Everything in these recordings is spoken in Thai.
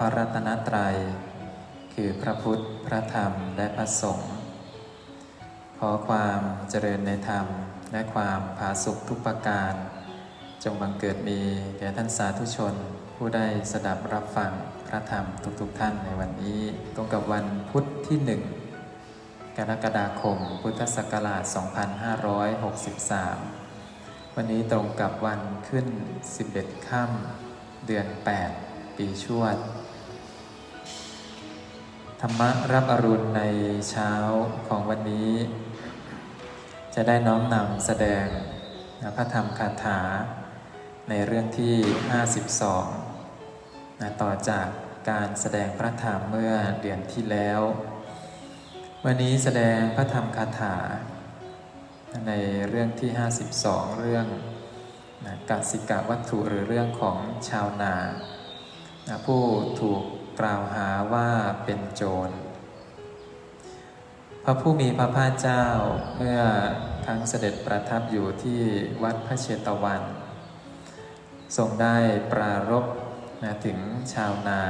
พระรัตนตรัย คือพระพุทธ พระธรรม และพระสงฆ์ ขอความเจริญในธรรมและความผาสุกทุกประการ จงบังเกิดมีแก่ท่านสาธุชน ผู้ได้สดับรับฟังพระธรรมทุกๆทท่านในวันนี้ ตรงกับวันพุทธที่หนึ่งกรกฎาคม พุทธศักราช 2563 วันนี้ตรงกับวันขึ้น 11 ค่ำเดือน 8 ปีชวด ธรรมะรับอรุณในเช้าของวันนี้ จะได้น้อมนำแสดงพระธรรมคาถา ในเรื่องที่ 52นะต่อจากการแสดงพระธรรมเมื่อเดือนที่แล้ว วันนี้แสดงพระธรรมคาถา ในเรื่องที่ 52 เรื่องนะกสิกะวัตถุหรือเรื่องของชาวนานะผู้ถูก กล่าวหาว่าเป็นโจร พระผู้มีพระภาคเจ้าเมื่อครั้งเสด็จประทับอยู่ที่วัดพระเชตวัน ทรงได้ปรารบนะถึงชาวนา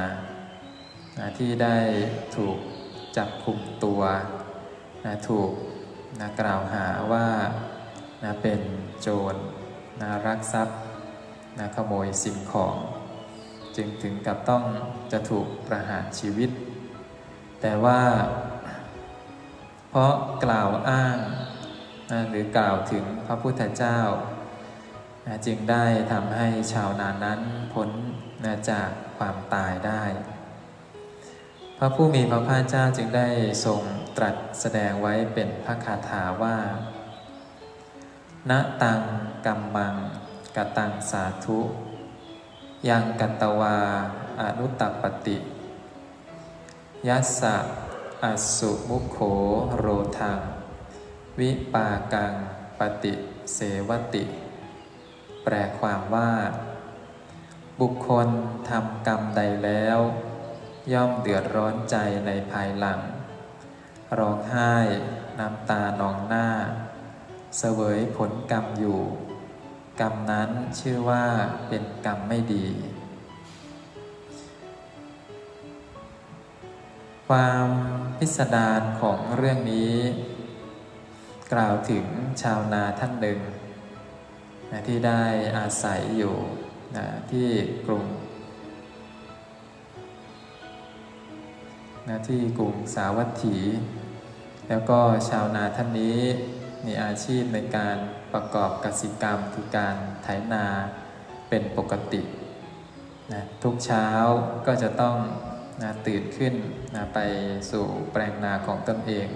นะที่ได้ถูกจับคุมตัวนะถูกนะกล่าวหาว่านะเป็นโจรนะรักทรัพย์นะขโมยสิ่งของ จึงถึงกับต้องจะถูกประหารชีวิต แต่ว่า เพราะกล่าวอ้างนะหรือกล่าวถึงพระพุทธเจ้านะจึงได้ทำให้ชาวนานนั้นพ้นนะจากความตายได้ พระผู้มีพระภาคเจ้าจึงได้ทรงตรัสแสดงไว้เป็นพระคาถาว่าณตังกัมมังกตังสาธุ ยังกัตตวาอนุตตปปติยัสสะอสุมุโขโรทัง วิปากังปฏิเสวติ แปลความว่า บุคคลทำกรรมใดแล้ว ย่อมเดือดร้อนใจในภายหลัง ร้องไห้ น้ำตานองหน้า เสวยผลกรรมอยู่ กรรมนั้นชื่อว่าเป็นกรรมไม่ดี ความพิสดารของเรื่องนี้ กล่าวถึงชาวนาท่านหนึ่งนะที่ได้อาศัยอยู่นะที่กรุงนะที่กรุงสาวัตถี แล้วก็ชาวนาท่านนี้ มีอาชีพในการประกอบกสิกรรมคือการไถนาเป็นปกตินะทุกเช้าก็จะต้องนะตื่นขึ้นนะไปสู่แปลงนาของตนเอง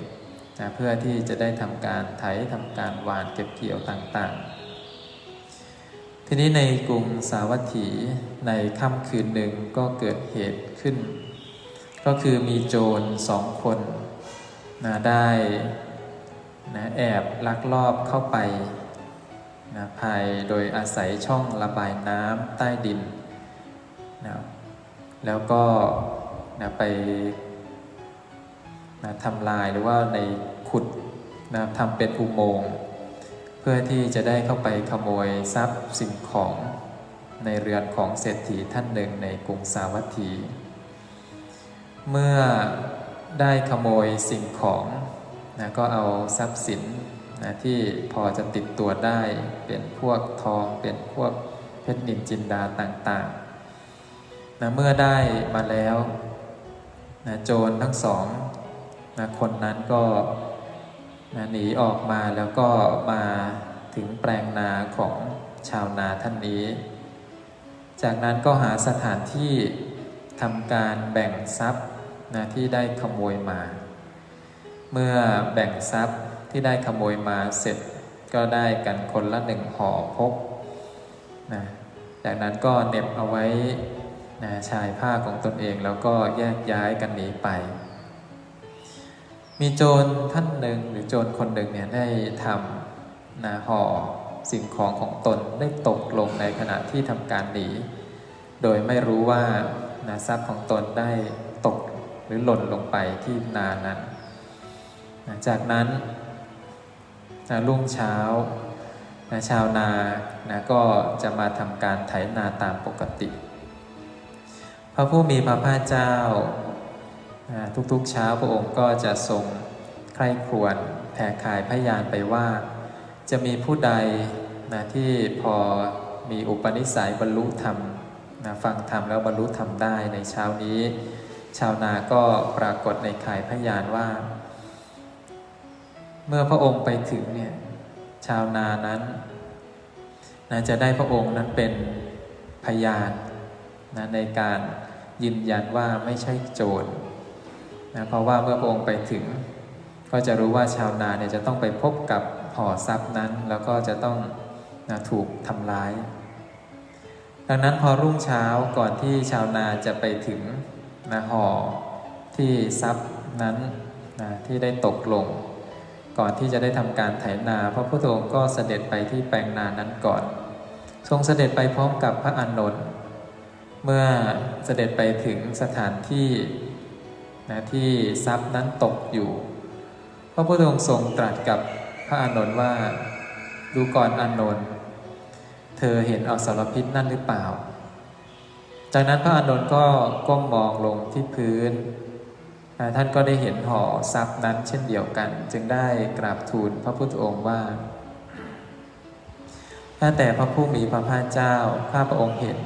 นะเพื่อที่จะได้ทำการไถทำการหว่านเก็บเกี่ยวต่างๆ ทีนี้ในกรุงสาวัตถีในค่ำคืนหนึ่งก็เกิดเหตุขึ้น ก็คือมีโจรสองคนนะได้ นะแอบลักลอบเข้าไปนะภายโดยอาศัยช่องระบายน้ำใต้ดินนะแล้วก็นะไปนะทำลายหรือว่าในขุดนะทำเป็นอุโมงค์เพื่อที่จะได้เข้าไปขโมยทรัพย์สิ่งของในเรือนของเศรษฐีท่านหนึ่งในกรุงสาวัตถี เมื่อได้ขโมยสิ่งของ นะก็เอาทรัพย์สินนะที่พอจะติดตัวได้ เป็นพวกทอง เป็นพวกเพชรนินจินดาต่างๆนะเมื่อได้มาแล้วนะโจรทั้งสองนะคนนั้นก็นะหนีออกมาแล้วก็มาถึงแปลงนาของชาวนาท่านนี้ จากนั้นก็หาสถานที่ทำการแบ่งทรัพย์นะที่ได้ขโมยมา เมื่อแบ่งทรัพย์ที่ได้ขโมยมาเสร็จก็ได้กันคนละหนึ่งห่อพกนะจากนั้นก็เน็บเอาไว้นะชายผ้าของตนเองแล้วก็แยกย้ายกันหนีไป มีโจรท่านหนึ่งหรือโจรคนหนึ่งเนี่ยได้ทำนะห่อสิ่งของของตนได้ตกลงในขณะที่ทำการหนี โดยไม่รู้ว่านะทรัพย์ของตนได้ตกหรือหล่นลงไปที่นานั้น จากนั้นนะรุ่งเช้านะชาวนานะก็จะมาทำการไถนาตามปกติ พระผู้มีพระภาคเจ้าอ่าทุกๆเช้าพระองค์ก็จะทรงใคร่ครวญแผ่ขายพยานไปว่า จะมีผู้ใดนะที่พอมีอุปนิสัยบรรลุธรรมนะฟังธรรมแล้วบรรลุธรรมได้ในเช้านี้ ชาวนาก็ปรากฏในขายพยานว่า มื่อพระองค์ไปถึงเนี่ยชาวนานั้นนะจะได้พระองค์นั้นเป็นพยานนะในการยืนยันว่าไม่ใช่โจรนะเพราะว่าเมื่อพระองค์ไปถึง ก็จะรู้ว่าชาวนาเนี่ยจะต้องไปพบกับห่อทรัพย์นั้น แล้วก็จะต้องนะถูกทำร้าย ดังนั้นพอรุ่งเช้าก่อนที่ชาวนาจะไปถึงนะห่อที่ทรัพย์นั้นนะที่ได้ตกลง ก่อนที่จะได้ทำการไถนา พระพุทธองค์ก็เสด็จไปที่แปลงนานั้นก่อน ทรงเสด็จไปพร้อมกับพระอานนท์เมื่อเสด็จไปถึงสถานที่นะที่ทรัพย์นั้นตกอยู่ พระพุทธองค์ทรงตรัสกับพระอานนท์ว่า ดูก่อนอานนท์เธอเห็นอสรพิษนั่นหรือเปล่า จากนั้นพระอานนท์ก็ก้มมองลงที่พื้น ท่านก็ได้เห็นห่อทรัพย์นั้นเช่นเดียวกัน จึงได้กราบทูลพระพุทธองค์ว่าถ้าแต่พระผู้มีพระภาคเจ้าข้าพระองค์เห็น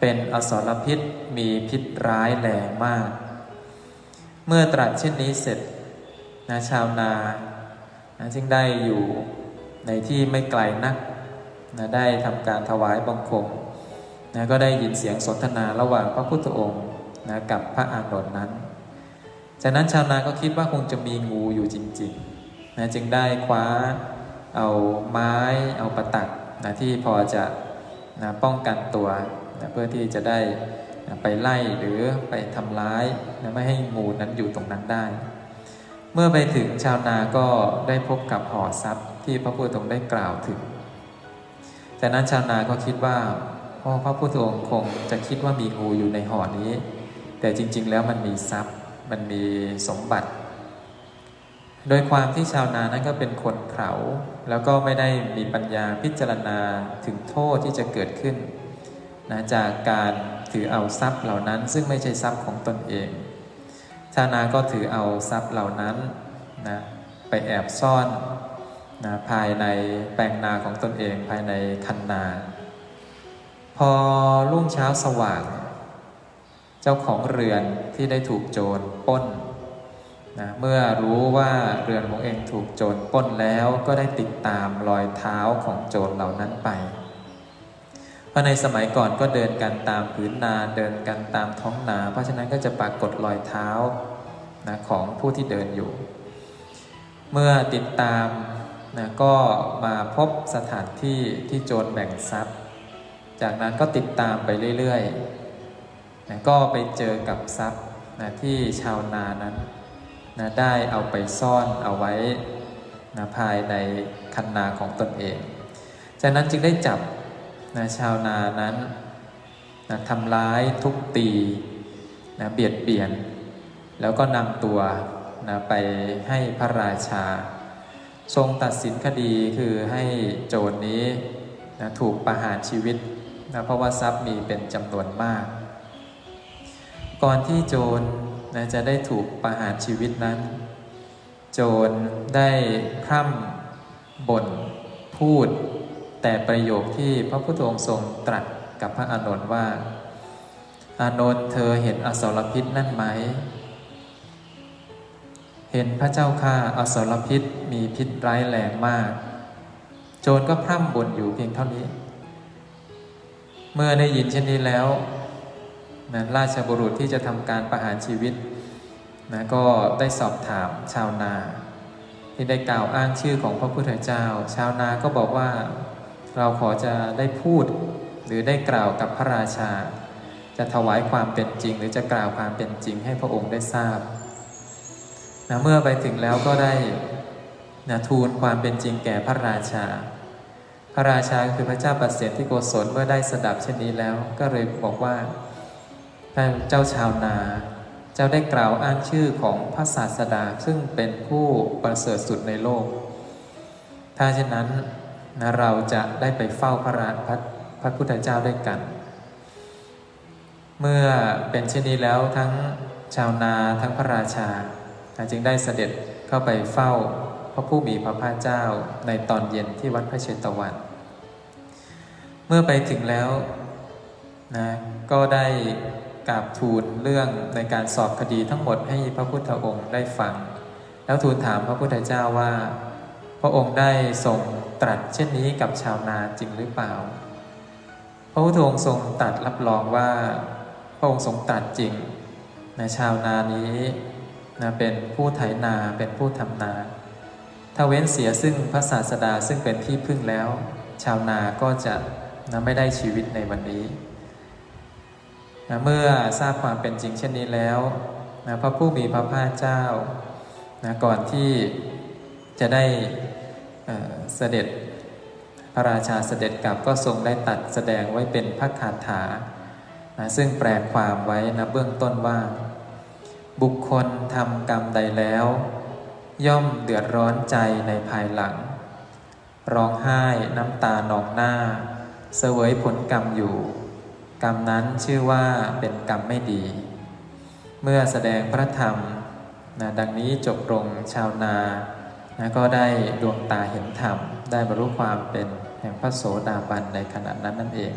เป็นอสรพิษมีพิษร้ายแรงมาก เมื่อตรัสเช่นนี้เสร็จนะชาวนานะจึงได้อยู่ในที่ไม่ไกลนักนะได้ทำการถวายบังคมนะก็ได้ยินเสียงสนทนาระหว่างพระพุทธองค์ นะกับพระอานนท์นั้น จากนั้นชาวนาก็คิดว่าคงจะมีงูอยู่จริงๆนะจึงได้คว้าเอาไม้เอาประตักนะที่พอจะนะป้องกันตัวนะเพื่อที่จะได้นะไปไล่หรือไปทำร้ายนะไม่ให้งูนั้นอยู่ตรงนั้นได้ เมื่อไปถึงชาวนาก็ได้พบกับห่อทรัพย์ที่พระพุทธองค์ได้กล่าวถึง จากนั้นชาวนาก็คิดว่าพ่อพระพุทธองค์คงจะคิดว่ามีงูอยู่ในห่อนี้ แต่จริง ๆ แล้วมันมีทรัพย์มันมีสมบัติ โดยความที่ชาวนานั้นก็เป็นคนเขาแล้วก็ไม่ได้มีปัญญาพิจารณาถึงโทษที่จะเกิดขึ้นนะจากการถือเอาทรัพย์เหล่านั้น ซึ่งไม่ใช่ทรัพย์ของตนเอง ชาวนาก็ถือเอาทรัพย์เหล่านั้นนะไปแอบซ่อนนะภายในแปลงนาของตนเองภายในคันนา พอรุ่งเช้าสว่าง เจ้าของเรือนที่ได้ถูกโจรป้นนะเมื่อรู้ว่าเรือนของเองถูกโจรป้นแล้วก็ได้ติดตามรอยเท้าของโจรเหล่านั้นไป เพราะในสมัยก่อนก็เดินกันตามผืนนาเดินกันตามท้องนา เพราะฉะนั้นก็จะปรากฏรอยเท้านะของผู้ที่เดินอยู่ เมื่อติดตามนะก็มาพบสถานที่ที่โจรแบ่งทรัพย์ จากนั้นก็ติดตามไปเรื่อยๆ นะก็ไปเจอกับทรัพย์นะที่ชาวนานั้นนะได้เอาไปซ่อนเอาไว้นะภายในคันนาของตนเอง จากนั้นจึงได้จับนะชาวนานั้นนะทำร้ายทุบตีนะเบียดเบียน แล้วก็นำตัวนะไปให้พระราชา ทรงตัดสินคดีคือให้โจรนี้นะถูกประหารชีวิตนะเพราะว่าทรัพย์มีเป็นจำนวนมาก ก่อนที่โจรนะจะได้ถูกประหารชีวิตนั้น โจรได้พร่ำบ่นพูด แต่ประโยคที่พระพุทธองค์ทรงตรัสกับพระอานนท์ว่า อานนท์เธอเห็นอสรพิษนั่นไหม เห็นพระเจ้าข้าอสรพิษมีพิษร้ายแรงมาก โจรก็พร่ำบ่นอยู่เพียงเท่านี้ เมื่อได้ยินเช่นนี้แล้ว นะราชบุรุษที่จะทำการประหารชีวิตนะก็ได้สอบถามชาวนา ที่ได้กล่าวอ้างชื่อของพระพุทธเจ้า ชาวนาก็บอกว่าเราขอจะได้พูดหรือได้กล่าวกับพระราชา จะถวายความเป็นจริง หรือจะกล่าวความเป็นจริงให้พระองค์ได้ทราบนะเมื่อไปถึงแล้วก็ได้นะทูลความเป็นจริงแก่พระราชา พระราชาคือพระเจ้าปัสเสนที่โกศลเมื่อได้สดับเช่นนี้แล้ว ก็เลยบอกว่า ท่านเจ้าชาวนา เจ้าได้กล่าวอ้างชื่อของพระศาสดาซึ่งเป็นผู้ประเสริฐสุดในโลก ถ้าเช่นนั้นนะเราจะได้ไปเฝ้าพระราพระพระพุทธเจ้าด้วยกัน เมื่อเป็นเช่นนี้แล้วทั้งชาวนาทั้งพระราชา จึงได้เสด็จเข้าไปเฝ้าพระผู้มีพระภาคเจ้าในตอนเย็นที่วัดพระเชตวัน เมื่อไปถึงแล้วนะก็ได้ กราบทูลเรื่องในการสอบคดีทั้งหมดให้พระพุทธองค์ได้ฟัง แล้วทูลถามพระพุทธเจ้าว่า พระองค์ได้ทรงตรัสเช่นนี้กับชาวนาจริงหรือเปล่า พระพุทธองค์ทรงตรัสรับรองว่า พระองค์ทรงตรัสจริงนะชาวนานี้นะเป็นผู้ไถนาเป็นผู้ทำนา ถ้าเว้นเสียซึ่งพระศาสดาซึ่งเป็นที่พึ่งแล้ว ชาวนาก็จะนะไม่ได้ชีวิตในวันนี้ นะเมื่อทราบความเป็นจริงเช่นนี้แล้วนะพระผู้มีพระภาคเจ้านะก่อนที่จะได้เสด็จพระราชาเสด็จกลับก็ทรงได้ตัดแสดงไว้เป็นพระคาถานะซึ่งแปลความไว้นะเบื้องต้นว่า บุคคลทำกรรมใดแล้ว ย่อมเดือดร้อนใจในภายหลัง ร้องไห้น้ำตาหนองหน้า เสวยผลกรรมอยู่ กรรมนั้นชื่อว่าเป็นกรรมไม่ดี เมื่อแสดงพระธรรมนะดังนี้จบลงชาวนานะก็ได้ดวงตาเห็นธรรม ได้บรรลุความเป็นแห่งพระโสดาบันในขณะนั้นนั่นเอง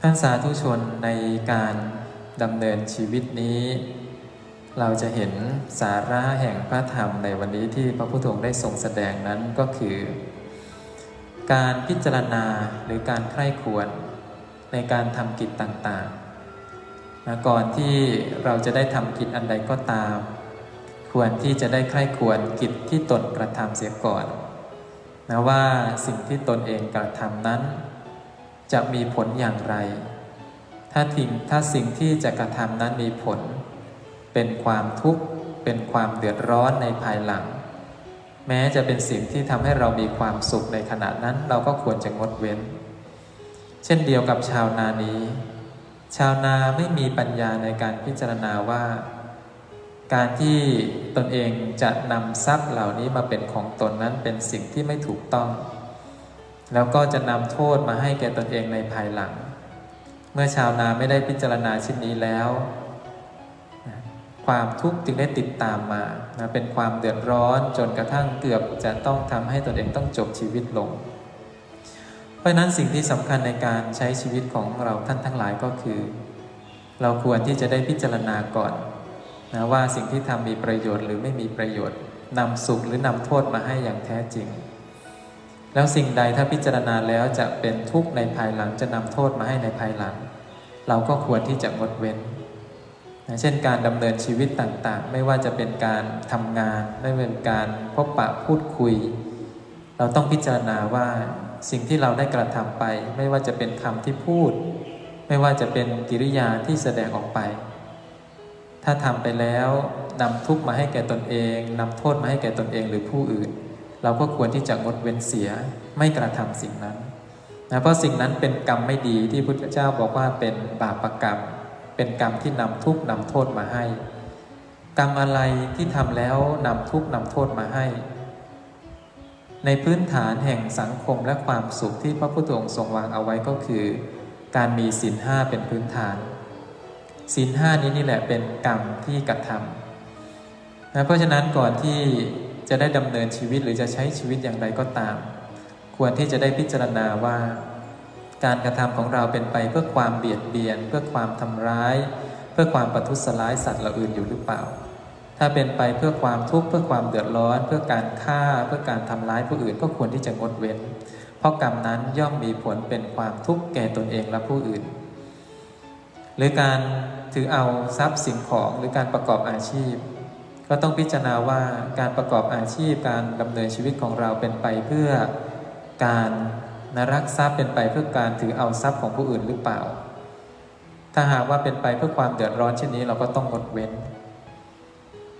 ท่านสาธุชนในการดำเนินชีวิตนี้ เราจะเห็นสาระแห่งพระธรรมในวันนี้ที่พระพุทธองค์ได้ทรงแสดงนั้นก็คือ การพิจารณาหรือการใคร่ควร ในการทำกิจต่างๆนะก่อนที่เราจะได้ทำกิจอันใดก็ตาม ควรที่จะได้ใคร่ควรกิจที่ตนกระทำเสียก่อนนะว่าสิ่งที่ตนเองกระทำนั้น จะมีผลอย่างไร ถ้าทิ้งถ้าสิ่งที่จะกระทำนั้นมีผล เป็นความทุกข์ เป็นความเดือดร้อนในภายหลัง แม้จะเป็นสิ่งที่ทำให้เรามีความสุขในขณะนั้น เราก็ควรจะงดเว้น เช่นเดียวกับชาวนานี้ ชาวนาไม่มีปัญญาในการพิจารณาว่า การที่ตนเองจะนำทรัพย์เหล่านี้มาเป็นของตนนั้นเป็นสิ่งที่ไม่ถูกต้อง แล้วก็จะนำโทษมาให้แก่ตนเองในภายหลัง เมื่อชาวนาไม่ได้พิจารณาชิ้นนี้แล้วความทุกข์จึงได้ติดตามมานะเป็นความเดือดร้อนจนกระทั่งเกือบจะต้องทำให้ตนเองต้องจบชีวิตลง ราะนั้นสิ่งที่สำคัญในการใช้ชีวิตของเราท่านทั้งหลายก็คือ เราควรที่จะได้พิจารณาก่อนนะว่าสิ่งที่ทำมีประโยชน์หรือไม่มีประโยชน์นำสุขหรือนำโทษมาให้อย่างแท้จริง แล้วสิ่งใดถ้าพิจารณาแล้วจะเป็นทุกข์ในภายหลังจะนำโทษมาให้ในภายหลัง เราก็ควรที่จะงดเว้นนะเช่นการดำเนินชีวิตต่างๆ ไม่ว่าจะเป็นการทำงานไม่ว่าเป็นการพบปะพูดคุย เราต้องพิจารณาว่า สิ่งที่เราได้กระทำไป ไม่ว่าจะเป็นคำที่พูด ไม่ว่าจะเป็นกิริยาที่แสดงออกไป ถ้าทำไปแล้วนำทุกข์มาให้แก่ตนเองนำโทษมาให้แก่ตนเองหรือผู้อื่น เราก็ควรที่จะงดเว้นเสียไม่กระทำสิ่งนั้นนะเพราะสิ่งนั้นเป็นกรรมไม่ดีที่พุทธเจ้าบอกว่าเป็นบาปรกรรม เป็นกรรมที่นำทุกข์นำโทษมาให้ กรรมอะไรที่ทำแล้วนำทุกข์นำโทษมาให้ ในพื้นฐานแห่งสังคมและความสุขที่พระพุทธองค์ทรงวางเอาไว้ก็คือ การมีศีลห้าเป็นพื้นฐานศีลห้านี้นี่แหละเป็นกรรมที่กระทำนะเพราะฉะนั้นก่อนที่จะได้ดำเนินชีวิตหรือจะใช้ชีวิตอย่างไรก็ตาม ควรที่จะได้พิจารณาว่า การกระทำของเราเป็นไปเพื่อความเบียดเบียน เพื่อความทำร้าย เพื่อความประทุษร้ายสัตว์เหล่าอื่นอยู่หรือเปล่า ถ้าเป็นไปเพื่อความทุกข์เพื่อความเดือดร้อน เพื่อการฆ่าเพื่อการทำร้ายผู้อื่นก็ควรที่จะงดเว้น เพราะกรรมนั้นย่อมมีผลเป็นความทุกข์แก่ตนเองและผู้อื่น หรือการถือเอาทรัพย์สิ่งของหรือการประกอบอาชีพ ก็ต้องพิจารณาว่าการประกอบอาชีพการดำเนินชีวิตของเราเป็นไปเพื่อการนรักทรัพย์เป็นไปเพื่อการถือเอาทรัพย์ของผู้อื่นหรือเปล่า ถ้าหากว่าเป็นไปเพื่อความเดือดร้อนเช่นนี้เราก็ต้องงดเว้น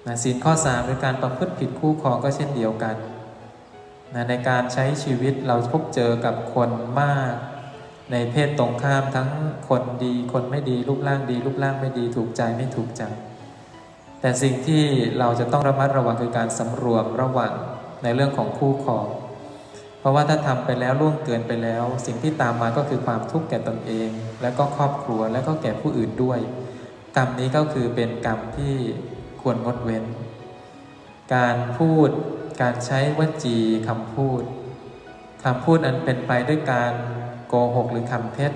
นะศีลข้อ3หรือการประพฤติผิดคู่ครองก็เช่นเดียวกันนะในการใช้ชีวิตเราพบเจอกับคนมาก ในเพศตรงข้ามทั้งคนดีคนไม่ดีรูปร่างดี รูปร่างไม่ดีถูกใจไม่ถูกใจ แต่สิ่งที่เราจะต้องระมัดระวังคือการสำรวมระวังในเรื่องของคู่ครอง เพราะว่าถ้าทำไปแล้วล่วงเกินไปแล้ว สิ่งที่ตามมาก็คือความทุกข์แก่ตนเอง และก็ครอบครัวและก็แก่ผู้อื่นด้วย กรรมนี้ก็คือเป็นกรรมที่ ควรงดเว้น การพูดการใช้วจีคำพูดคำพูดอันเป็นไปด้วยการโกหกหรือคำเท็จ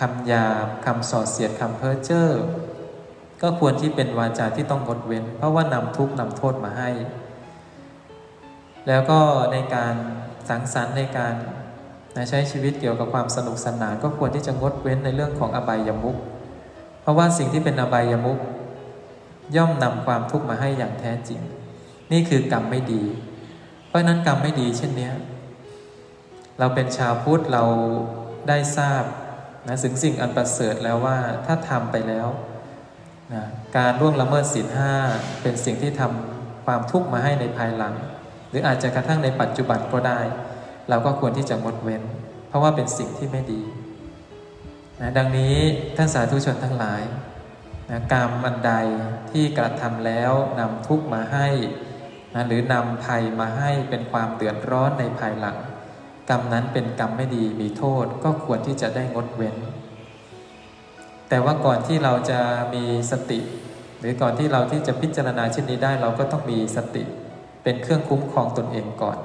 คำหยาบคำส่อเสียดคำเพ้อเจ้อก็ควรที่เป็นวาจาที่ต้องงดเว้น เพราะว่านำทุกข์นำโทษมาให้ แล้วก็ในการสังสรรค์ในการใช้ชีวิตเกี่ยวกับความสนุกสนาน ก็ควรที่จะงดเว้นในเรื่องของอบายามุขเพราะว่าสิ่งที่เป็นอบายามุข ย่อมนำความทุกข์มาให้อย่างแท้จริง นี่คือกรรมไม่ดี เพราะนั้นกรรมไม่ดีเช่นนี้เราเป็นชาวพุทธเราได้ทราบนะถึงสิ่งอันประเสริฐแล้วว่าถ้าทำไปแล้วนะการร่วงละเมิดศีลห้าเป็นสิ่งที่ทำความทุกข์มาให้ในภายหลัง หรืออาจจะกระทั่งในปัจจุบันก็ได้ เราก็ควรที่จะงดเว้น เพราะว่าเป็นสิ่งที่ไม่ดีนะดังนี้ท่านสาธุชนทั้งหลาย นะกรรมอันใดที่กระทำแล้วนำทุกมาให้นะหรือนำภัยมาให้เป็นความเดือดร้อนในภายหลัง กรรมนั้นเป็นกรรมไม่ดีมีโทษก็ควรที่จะได้งดเว้น แต่ว่าก่อนที่เราจะมีสติ หรือก่อนที่เราที่จะพิจารณาเช่นนี้ได้เราก็ต้องมีสติ เป็นเครื่องคุ้มครองตนเองก่อน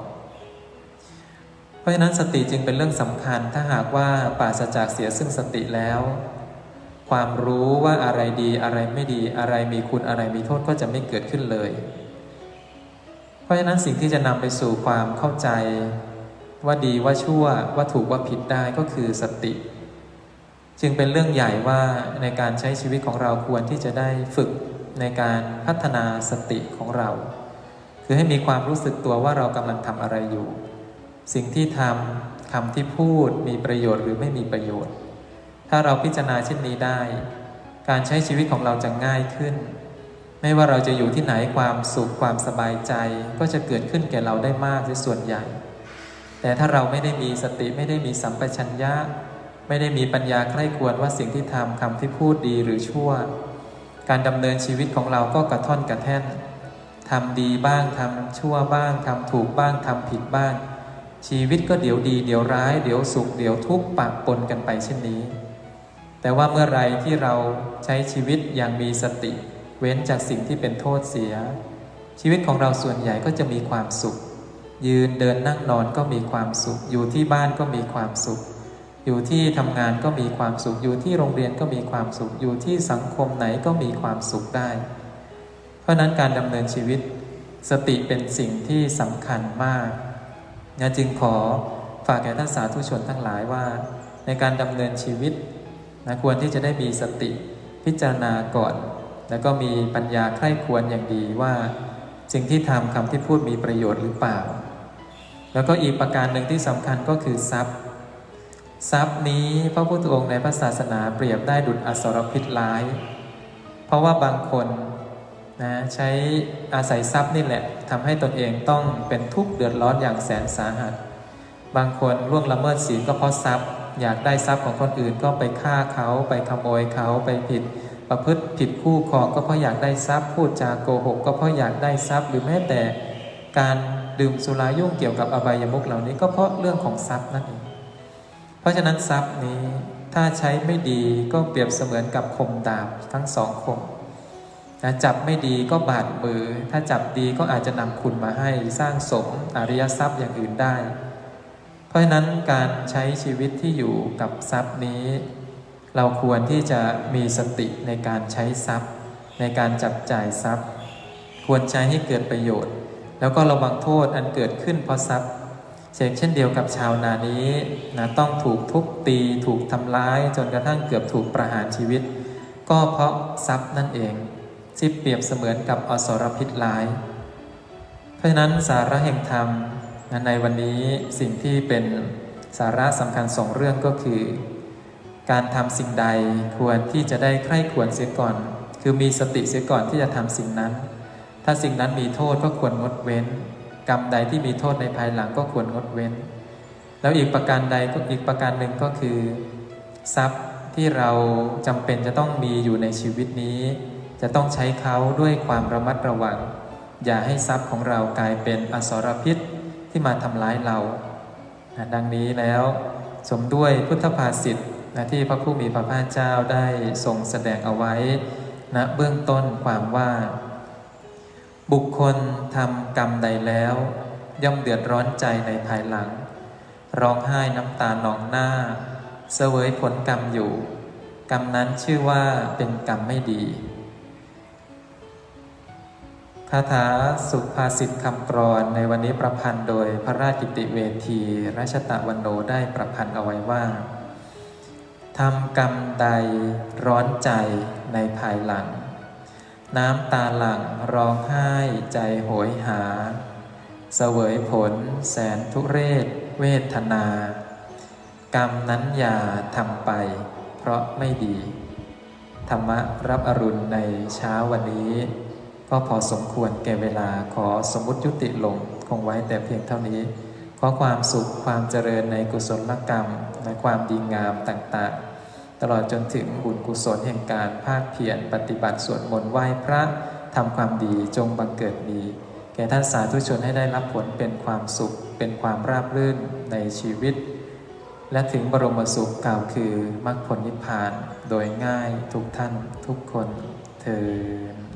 เพราะฉะนั้นสติจึงเป็นเรื่องสำคัญถ้าหากว่าปราศจากเสียซึ่งสติแล้ว ความรู้ว่าอะไรดีอะไรไม่ดีอะไรมีคุณอะไรมีโทษก็จะไม่เกิดขึ้นเลย เพราะฉะนั้นสิ่งที่จะนำไปสู่ความเข้าใจ ว่าดีว่าชั่วว่าถูกว่าผิดได้ก็คือสติ จึงเป็นเรื่องใหญ่ว่าในการใช้ชีวิตของเราควรที่จะได้ฝึกในการพัฒนาสติของเรา คือให้มีความรู้สึกตัวว่าเรากำลังทำอะไรอยู่ สิ่งที่ทำคำที่พูดมีประโยชน์หรือไม่มีประโยชน์ ถ้าเราพิจารณาเช่นนี้ได้ การใช้ชีวิตของเราจะง่ายขึ้น ไม่ว่าเราจะอยู่ที่ไหนความสุขความสบายใจ ก็จะเกิดขึ้นแก่เราได้มากในส่วนใหญ่ แต่ถ้าเราไม่ได้มีสติไม่ได้มีสัมปชัญญะ ไม่ได้มีปัญญาใคร่ควรว่าสิ่งที่ทำคำที่พูดดีหรือชั่ว การดำเนินชีวิตของเราก็กระท่อนกระแท่นทำดีบ้างทำชั่วบ้างทำถูกบ้างทำผิดบ้าง ชีวิตก็เดี๋ยวดี เดี๋ยวร้าย เดี๋ยวสุข เดี๋ยวทุกข์ปะปนกันไปเช่นนี้ แต่ว่าเมื่อไรที่เราใช้ชีวิตอย่างมีสติ เว้นจากสิ่งที่เป็นโทษเสีย ชีวิตของเราส่วนใหญ่ก็จะมีความสุข ยืนเดินนั่งนอนก็มีความสุข อยู่ที่บ้านก็มีความสุข อยู่ที่ทำงานก็มีความสุข อยู่ที่โรงเรียนก็มีความสุข อยู่ที่สังคมไหนก็มีความสุขได้ เพราะนั้นการดำเนินชีวิต สติเป็นสิ่งที่สำคัญมากนะจึงขอฝากแก่ท่านสาธุชนทั้งหลายว่า ในการดำเนินชีวิต นะควรที่จะได้มีสติพิจารณาก่อน แล้วก็มีปัญญาใคร่ควรอย่างดีว่า สิ่งที่ทำคำที่พูดมีประโยชน์หรือเปล่า แล้วก็อีกประการหนึ่งที่สำคัญก็คือทรัพย์ ทรัพย์นี้พระพุทธองค์ในพระศาสนาเปรียบได้ดุจอสรพิษร้าย เพราะว่าบางคนนะใช้อาศัยทรัพย์นี่แหละทำให้ตนเองต้องเป็นทุกข์เดือดร้อนอย่างแสนสาหัส บางคนล่วงละเมิดศีลก็เพราะทรัพย์ อยากได้ทรัพย์ของคนอื่นก็ไปฆ่าเขาไปขโมยเขาไปผิด ประพฤติผิดคู่ครองก็เพราะอยากได้ทรัพย์พูดจาโกหก ก็เพราะอยากได้ทรัพย์หรือแม้แต่ การดื่มสุรายุ่งเกี่ยวกับอบายมุขเหล่านี้ก็เพราะเรื่องของทรัพย์นั่นเองเพราะฉะนั้นทรัพย์นี้ถ้าใช้ไม่ดีก็เปรียบเสมือนกับคมดาบทั้งสองคมนะจับไม่ดีก็บาดมือ ถ้าจับดีก็อาจจะนำคุณมาให้สร้างสมอริยทรัพย์อย่างอื่นได้ เพราะฉะนั้นการใช้ชีวิตที่อยู่กับทรัพย์นี้ เราควรที่จะมีสติในการใช้ทรัพย์ ในการจับจ่ายทรัพย์ ควรใช้ให้เกิดประโยชน์ แล้วก็ระวังโทษอันเกิดขึ้นเพราะทรัพย์เช่นเดียวกับชาวนานี้นะต้องถูกทุบตีถูกทำร้าย จนกระทั่งเกือบถูกประหารชีวิต ก็เพราะทรัพย์นั่นเองที่เปรียบเสมือนกับอสรพิษร้าย เพราะฉะนั้นสาระแห่งธรรม ในวันนี้สิ่งที่เป็นสาระสำคัญสองเรื่องก็คือ การทำสิ่งใดควรที่จะได้ใคร่ควรเสียก่อน คือมีสติเสียก่อนที่จะทำสิ่งนั้น ถ้าสิ่งนั้นมีโทษก็ควรงดเว้น กรรมใดที่มีโทษในภายหลังก็ควรงดเว้น แล้วอีกประการใดก็อีกประการหนึ่งก็คือ ทรัพย์ที่เราจำเป็นจะต้องมีอยู่ในชีวิตนี้ จะต้องใช้เขาด้วยความระมัดระวัง อย่าให้ทรัพย์ของเรากลายเป็นอสรพิษ ที่มาทำร้ายเรานะดังนี้แล้วสมด้วยพุทธภาษิตนะที่พระผู้มีพระภาคเจ้าได้ทรงแสดงเอาไว้ณเบื้องต้นความว่า บุคคลทำกรรมใดแล้ว ย่อมเดือดร้อนใจในภายหลัง ร้องไห้น้ำตาหนองหน้า เสวยผลกรรมอยู่ กรรมนั้นชื่อว่าเป็นกรรมไม่ดี คาถาสุภาษิตคำกรอนในวันนี้ประพันธ์โดยพระราชกิติเวทีราชตะวันโนได้ประพันธ์เอาไว้ว่าทำกรรมใดร้อนใจในภายหลัง น้ำตาหลังร้องไห้ใจโหยหา เสวยผลแสนทุเรศเวทนา กรรมนั้นอย่าทำไป เพราะไม่ดี ธรรมะรับอรุณในเช้าวันนี้ ก็พอสมควรแก่เวลาขอสมมุติยุติลงคงไว้แต่เพียงเท่านี้ ขอความสุขความเจริญในกุศลกรรม และความดีงามต่างๆ ตลอดจนถึงบุญกุศลแห่งการภาคเพียรปฏิบัติสวดมนต์ไหว้พระทำความดีจงบังเกิดมี แก่ท่านสาธุชนให้ได้รับผลเป็นความสุข เป็นความราบรื่นในชีวิต และถึงบรมสุขกล่าวคือมรรคผลนิพพาน โดยง่ายทุกท่านทุกคนเทอ